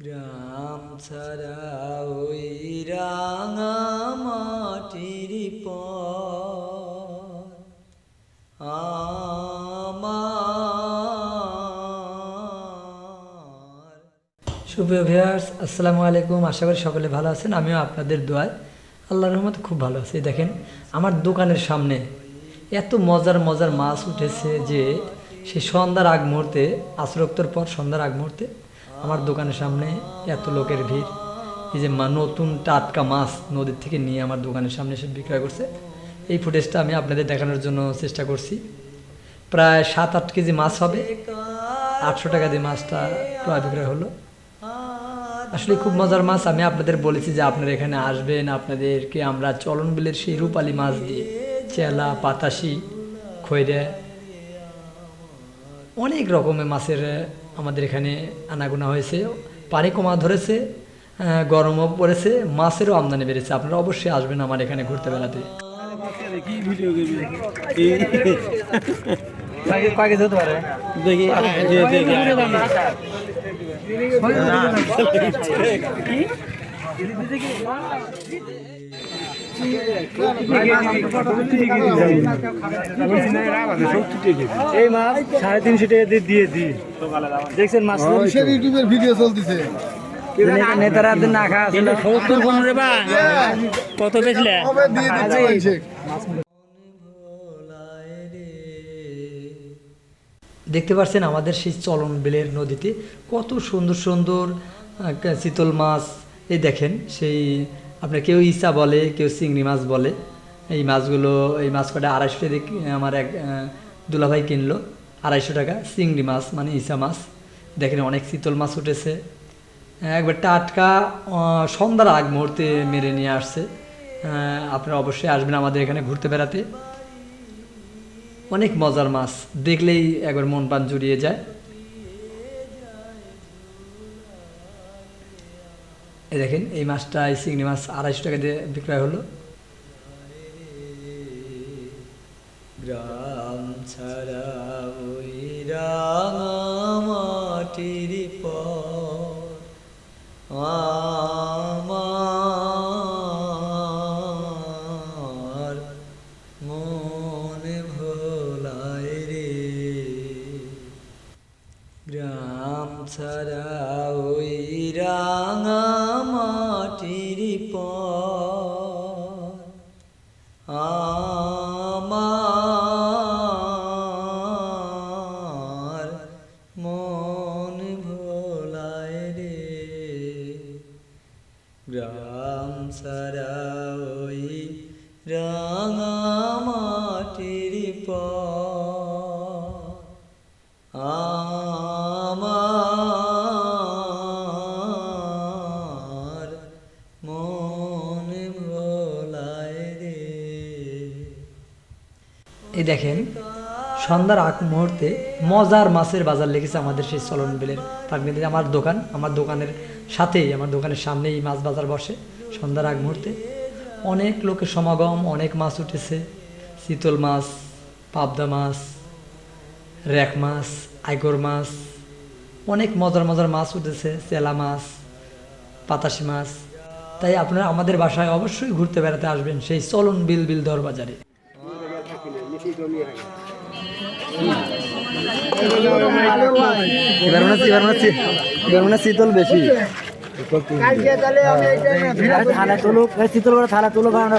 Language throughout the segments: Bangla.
গ্রাম ছাড়া ওই রাঙা মাটির সুপ্রিয় ভিউয়ার্স, আসসালামু আলাইকুম। আশা করি সকলে ভালো আছেন, আমিও আপনাদের দোয়ায়। আল্লাহ রহমত খুব ভালো আছি। দেখেন, আমার দোকানের সামনে এত মজার মজার মাছ উঠেছে যে সেই সন্ধ্যার আগ মুহূর্তে আসরক্তর পর সন্ধ্যার আগ মুহূর্তে আমার দোকানের সামনে এত লোকের ভিড়। এই যে নতুন টাটকা মাছ নদীর থেকে নিয়ে আমার দোকানের সামনে এসে বিক্রয় করছে। এই ফুটেজটা আমি আপনাদের দেখানোর জন্য চেষ্টা করছি। প্রায় সাত আট কেজি মাছ হবে। আটশো টাকা দিয়ে মাছটা ক্রয় বিক্রয় হলো। আসলে খুব মজার মাছ। আমি আপনাদের বলেছি যে আপনারা এখানে আসবেন, আপনাদেরকে আমরা চলন বিলের সেই রূপালি মাছ দিয়ে চেলা, পাতাশি, খৈরে, অনেক রকমের মাছের আমাদের এখানে আনাগোনা হয়েছে। পানি কমা ধরেছে গরমও পড়েছে, মাছেরও আমদানি বেড়েছে। আপনারা অবশ্যই আসবেন আমার এখানে ঘুরতে বেড়াতে। দেখি এই মাছ সাড়ে তিনশো টাকা দিয়ে দিয়ে দিই। দেখছেন মাছ ইউটিউবের ভিডিও চলতেছে। নেতারা না খাওয়া সত্তর পনেরো বা কত বেচলে? কবে দিয়ে দিচ্ছে মানুষে? দেখতে পাচ্ছেন আমাদের সেই চলন বিলের নদীতে কত সুন্দর সুন্দর চিতল মাছ। এই দেখেন সেই আপনার কেউ ইসা বলে, কেউ চিংড়ি মাছ বলে। এই মাছগুলো, এই মাছ কটা আড়াইশো টাকা আমার এক দুলাভাই কিনলো। আড়াইশো টাকা, চিংড়ি মাছ মানে ইসা মাছ। দেখেন অনেক শীতল মাছ উঠেছে। একবার টাটকা সন্ধ্যার আগ মুহূর্তে মেরে নিয়ে আসছে। আপনারা অবশ্যই আসবেন আমাদের এখানে ঘুরতে বেড়াতে। অনেক মজার মাছ। দেখলেই একবার মন প্রাণ জুড়িয়ে যায়। এই দেখেন, এই মাছটা, এই চিংড়ি মাছ আড়াইশো টাকা দিয়ে বিক্রয় হলো। গ্রাম ছাড়া ওই রাঙামাটির পর মাটির আমার মন ভোলায় রে। গ্রাম ছাড়া ওই রাঙা মাটির পর এই দেখেন, সন্ধ্যার আগ মুহূর্তে মজার মাছের বাজার লেগেছে আমাদের সেই চলন বিলের পাকনিতে আমার দোকান, আমার দোকানের সাথেই, আমার দোকানের সামনেই মাছ বাজার বসে সন্ধ্যার আগ মুহূর্তে। অনেক লোকের সমাগম, অনেক মাছ উঠেছে। চিতল মাছ, পাবদা মাছ, র্যাক মাছ, আইগর মাছ, অনেক মজার মজার মাছ উঠেছে, চেলা মাছ পাতাশি মাছ। তাই আপনারা আমাদের বাসায় অবশ্যই ঘুরতে বেড়াতে আসবেন সেই চলন বিল বিল দর বাজারে এবার মনে হচ্ছে এবার মনে হচ্ছে এবার মনে শীতল বেশি তুলো শীতল করে থালা তুলো আমরা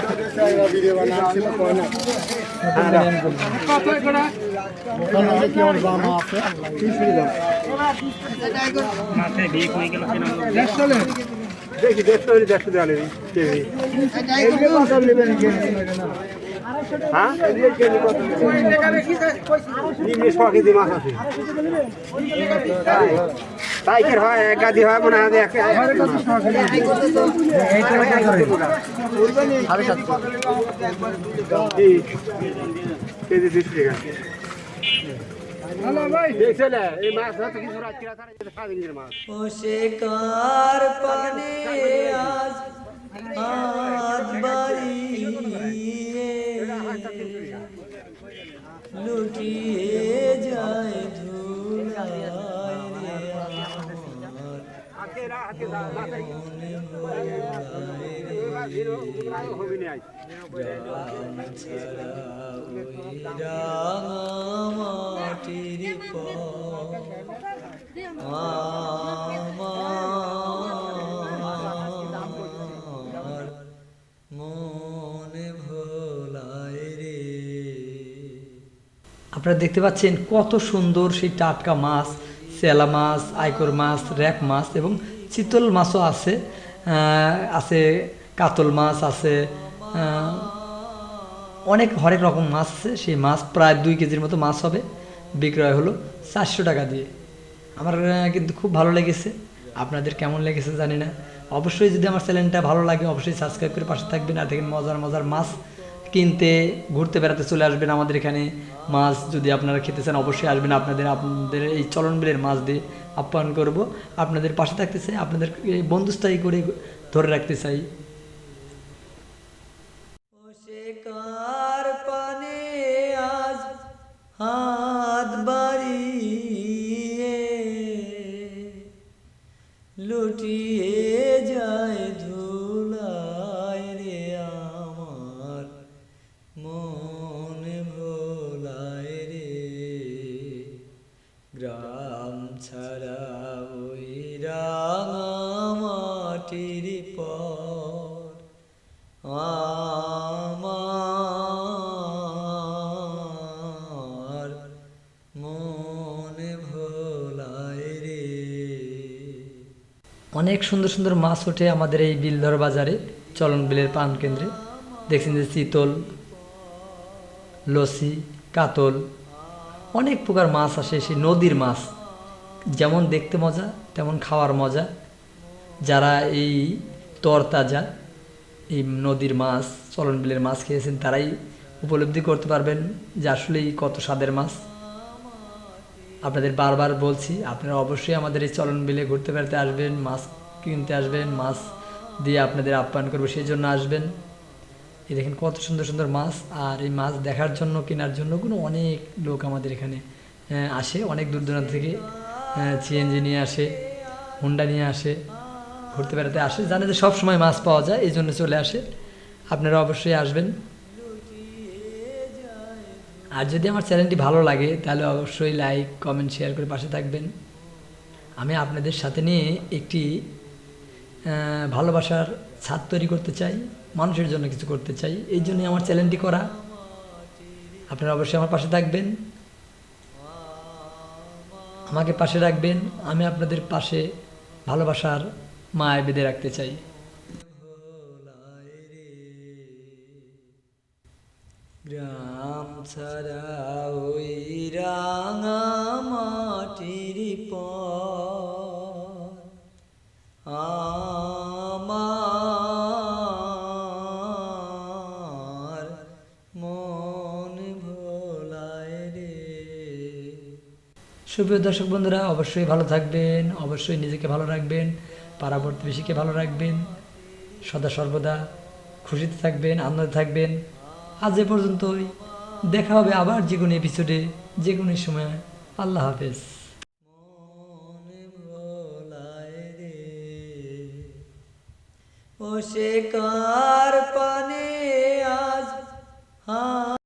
দেখি দেওয়ালে কেজি হ্যাঁ? মাছ তাইকের হয়? এক গাদি হয় মনে হয় কেজি দুশো টাকা। মাছ মাছ। ও সে কার আজ বাড়িয়ে লুটিয়ে যায় মাটির আমার আপনারা দেখতে পাচ্ছেন কত সুন্দর সেই টাটকা মাছ চেলা মাছ, আইকর মাছ, র্যাক মাছ এবং চিতল মাছও আছে আছে কাতল মাছ, আছে অনেক, হরেক রকম মাছ আছে। সেই মাছ প্রায় দুই কেজির মতো মাছ হবে। বিক্রয় হলো চারশো টাকা দিয়ে। আমার কিন্তু খুব ভালো লেগেছে। আপনাদের কেমন লেগেছে জানি না। অবশ্যই যদি আমার চ্যানেলটা ভালো লাগে, অবশ্যই সাবস্ক্রাইব করে পাশে থাকবেন। আর দেখেন মজার মজার মাছ কিনতে, ঘুরতে, বেড়াতে চলে আসবেন আমাদের এখানে। মাছ যদি আপনারা খেতে চান, অবশ্যই আসবেন। আপনাদের আপনাদের এই চলন বিলের মাছ দিয়ে আপ্যায়ন করব। আপনাদের পাশে থাকতে চাই, আপনাদের বন্ধুস্থায়ী করে ধরে রাখতে চাই। অনেক সুন্দর সুন্দর মাছ ওঠে আমাদের এই বিলধর বাজারে, চলন বিলের পান কেন্দ্রে। দেখছেন যে চিতল লসি কাতল, অনেক প্রকার মাছ আসে, সেই নদীর মাছ। যেমন দেখতে মজা, তেমন খাওয়ার মজা। যারা এই তরতাজা, এই নদীর মাছ, চলন বিলের মাছ খেয়েছেন, তারাই উপলব্ধি করতে পারবেন যে আসলেই কত স্বাদের মাছ। আপনাদের বারবার বলছি, আপনারা অবশ্যই আমাদের এই চলন বিলে ঘুরতে বেড়াতে আসবেন মাছ কিনতে আসবেন মাছ দিয়ে আপনাদের আপ্যায়ন করব, সেই জন্য আসবেন। এই দেখেন কত সুন্দর সুন্দর মাছ, আর এই মাছ দেখার জন্য, কেনার জন্য কোনো অনেক লোক আমাদের এখানে আসে। অনেক দূর দূরান্ত থেকে সিএনজি নিয়ে আসে হুন্ডা নিয়ে আসে, ঘুরতে বেড়াতে আসে। জানে যে সব সময় মাছ পাওয়া যায়, এই জন্য চলে আসে। আপনারা অবশ্যই আসবেন। আর যদি আমার চ্যানেলটি ভালো লাগে, তাহলে অবশ্যই লাইক কমেন্ট শেয়ার করে পাশে থাকবেন। আমি আপনাদের সাথে নিয়ে একটি ভালোবাসার ছাদ তৈরি করতে চাই, মানুষের জন্য কিছু করতে চাই। এই জন্যই আমার চ্যানেলটি করা। আপনারা অবশ্যই আমার পাশে থাকবেন। আমাকে পাশে রাখবেন। আমি আপনাদের পাশে ভালোবাসার মায় বেঁধে রাখতে চাই। গ্রাম ছাড়া ওই রাঙা মাটির আমার মন ভোলায় রে। সুপ্রিয় দর্শক বন্ধুরা, অবশ্যই ভালো থাকবেন, অবশ্যই নিজেকে ভালো রাখবেন পাড়া প্রতিবেশীকে ভালো রাখবেন। সদা সর্বদা খুশিতে থাকবেন, আনন্দে থাকবেন। আজ এ পর্যন্তই। দেখা হবে আবার যে কোনো এপিসোডে যে কোনো সময়। আল্লাহ হাফেজ। ও সে কার পানে আজ হা